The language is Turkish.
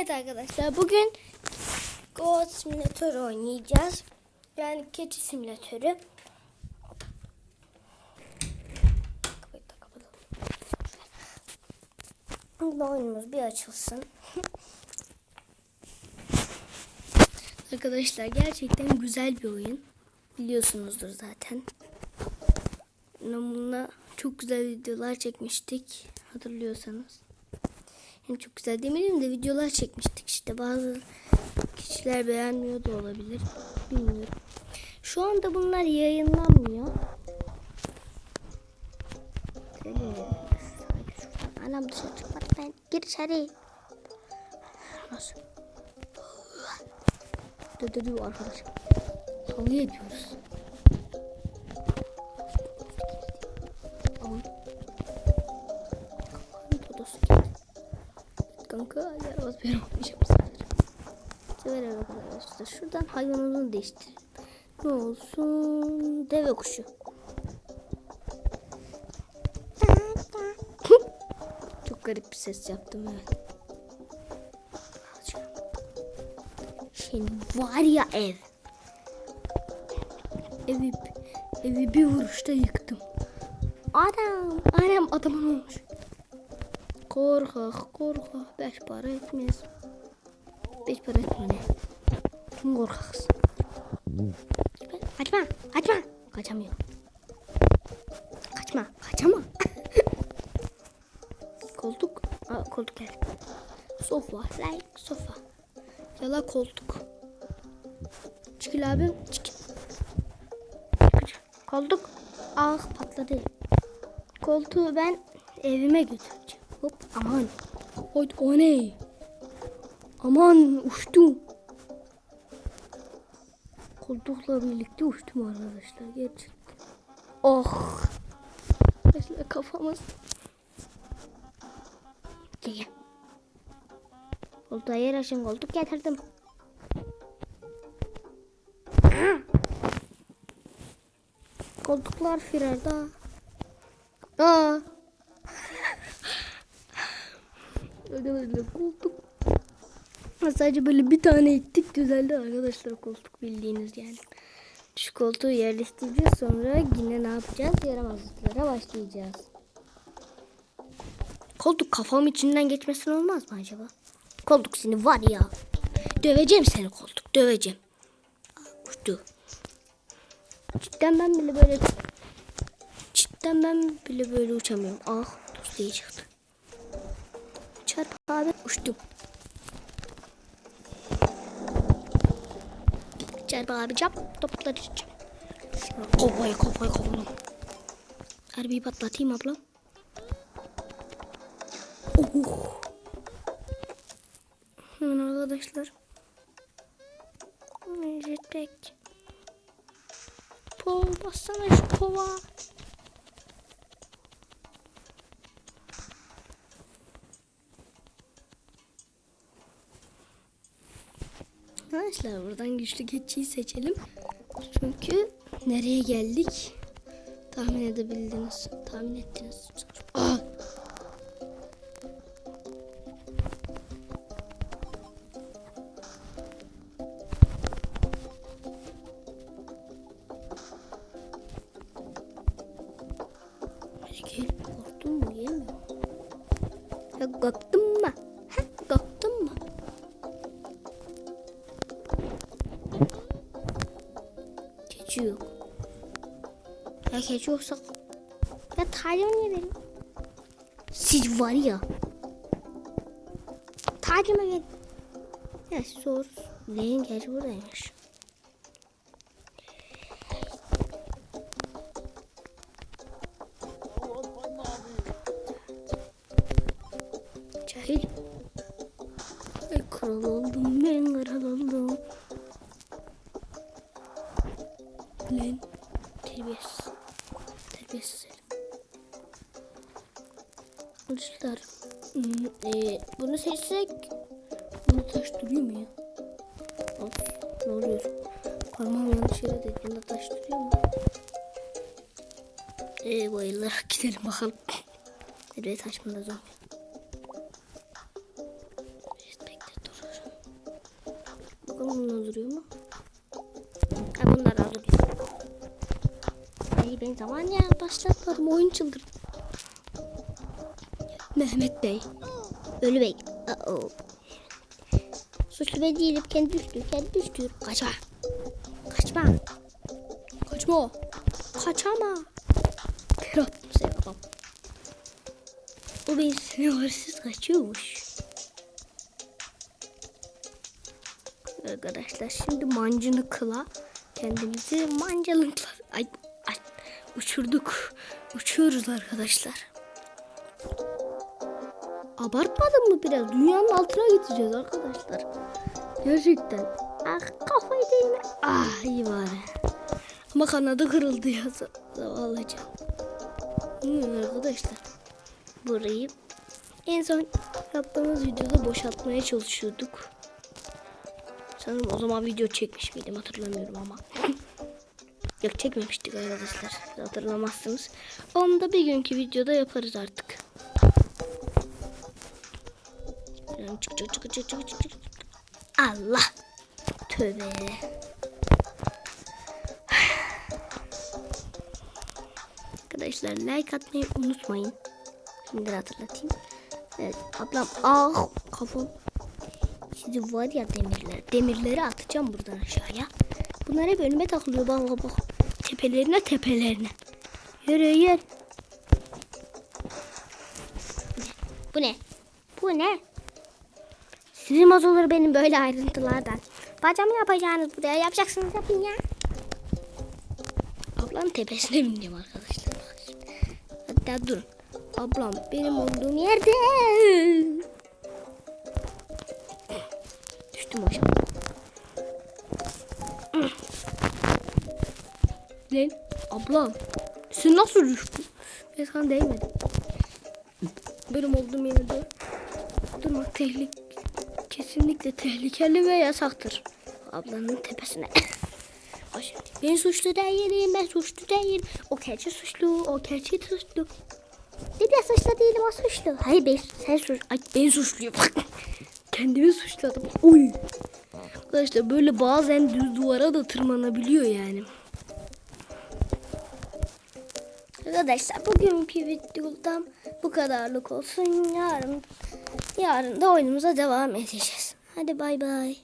Evet arkadaşlar bugün Goat Simulator oynayacağız. Yani keçi simülatörü. Şimdi oyunumuz bir açılsın. arkadaşlar gerçekten güzel bir oyun. Biliyorsunuzdur zaten. Bununla çok güzel videolar çekmiştik. Hatırlıyorsanız. Hem çok güzel demeyelim de videolar çekmiştik işte. Bazı kişiler beğenmiyor da olabilir. Bilmiyorum. Şu anda bunlar yayınlanmıyor. Anam dışarı çıkmadı ben. Gir içeri. Nasıl? Dödürüyor arkadaşım. Kavga ediyoruz. Kanka yaramaz bir yapmayacağım sadece. Severim arkadaşlar. Şuradan hayvanını değiştirelim. Ne olsun? Deve kuşu. Çok garip bir ses yaptım evet. Şimdi var ya ev. Evi, evi bir vuruşta yıktım. Adam, anam adamın olmuş. Korkak, korkak. Beş para etmez. Beş para etme ne? Kim korkaksın? Kaçma, kaçma. Kaçamıyor. Kaçma, kaçama. koltuk, Aa, koltuk gel. Sofa, like sofa. Yala koltuk. Çıkıl abim, çıkıl. Koltuk. Ah patladı. Koltuğu ben evime götüreceğim. Hop aman. Oy, o ne? Aman uçtum. Koltukla birlikte uçtum arkadaşlar gerçekten. Oh. Arkadaşlar kafamız. Gel. Koltuğa yer açın koltuk getirdim. Koltuklar firarda. Aa. Arkadaşlar koltuk. Sadece böyle bir tane ittik düzeldi arkadaşlar koltuk bildiğiniz yani. Şu koltuğu yerleştireceğiz sonra yine ne yapacağız? Yaramazlıklara başlayacağız. Koltuk kafam içinden geçmesin olmaz mı acaba? Koltuk seni var ya. Döveceğim seni koltuk döveceğim. Uçtu. Cidden ben bile böyle cidden ben bile böyle uçamıyorum. Ah tuzluya çıktı. Abi uçtum. Çarp abi cap topları çiçeğim. Kovayı kovayı kovdum. Harbi patlatayım ablam. Oh. Hemen arkadaşlar. Jetpack. Pol bassana şu kova. Arkadaşlar buradan güçlü keçiyi seçelim. Çünkü nereye geldik? Tahmin edebildiniz. Tahmin ettiniz. Aa! Hadi gel. Korktun mu? Gelmiyor. Ya korktun Keçi yok. Ya keçi yoksa... Ya tacımı niye verin? Siz var ya. Tacımı verin. Ya sor. Neyin gerçi buradaymış. Cahil. Ay kral oldum terbiyesiz. Terbiyesiz. Arkadaşlar hmm, e, bunu seçsek bunu taş duruyor mu ya? Of, ne oluyor? Parmağım yanlış yere değdi. Bunda taş duruyor mu? E, bayılır. Gidelim bakalım. Nereye taş. Bekle dur. Bakalım bunlar duruyor mu? Ay ben zaman ya başlatmadım oyun çıldırdı. Mehmet Bey. Ölü Bey. Uh-oh. Suçlu ben değilim. Kendi düştü. Kendi düştü. Kaçma. Kaçma. Kaçma. Kaçama. Musa babam. O benim sinir hırsız kaçıyormuş. Arkadaşlar şimdi mancını kıla kendimizi mancalıkla ay, ay uçurduk. Uçuyoruz arkadaşlar. Abartmadın mı biraz? Dünyanın altına gideceğiz arkadaşlar. Gerçekten. Ah kafayı değme. Ah iyi bari. Ama kanadı kırıldı ya zavallı can. Hmm, arkadaşlar. Burayı en son yaptığımız videoda boşaltmaya çalışıyorduk. Sanırım o zaman video çekmiş miydim hatırlamıyorum ama. Yok çekmemiştik arkadaşlar. Hatırlamazsınız. Onu da bir günkü videoda yaparız artık. Çık çık çık çık çık çık. Allah. Tövbe. Arkadaşlar like atmayı unutmayın. Şimdi hatırlatayım. Evet ablam ah kafam. Şimdi var ya demirler. Demirleri atacağım buradan aşağıya. Bunlar hep önüme takılıyor bak bak bak. Tepelerine tepelerine. Yürü yürü. Bu ne? Bu ne? Sizin olur benim böyle ayrıntılardan. Bacamı yapacağınız buraya yapacaksınız yapın ya. Ablam tepesine bineceğim arkadaşlar. Hatta durun. Ablam benim olduğum yerde. Düştüm aşağı. Lan ablam. Sen nasıl düştün? Ben sana değmedim. Benim olduğum yerde durmak tehlik kesinlikle tehlikeli ve yasaktır. Ablanın tepesine. Ben suçlu değilim, ben suçlu değilim. O keçi suçlu, o keçi suçlu. Bir de suçlu değilim, o suçlu. Hayır ben, sen suç, ay ben suçluyum. Kendimi suçladım. Oy. Arkadaşlar böyle bazen düz duvara da tırmanabiliyor yani. Arkadaşlar bugünkü videodan bu kadarlık olsun. Yarın yarın da oyunumuza devam edeceğiz. Hadi bay bay.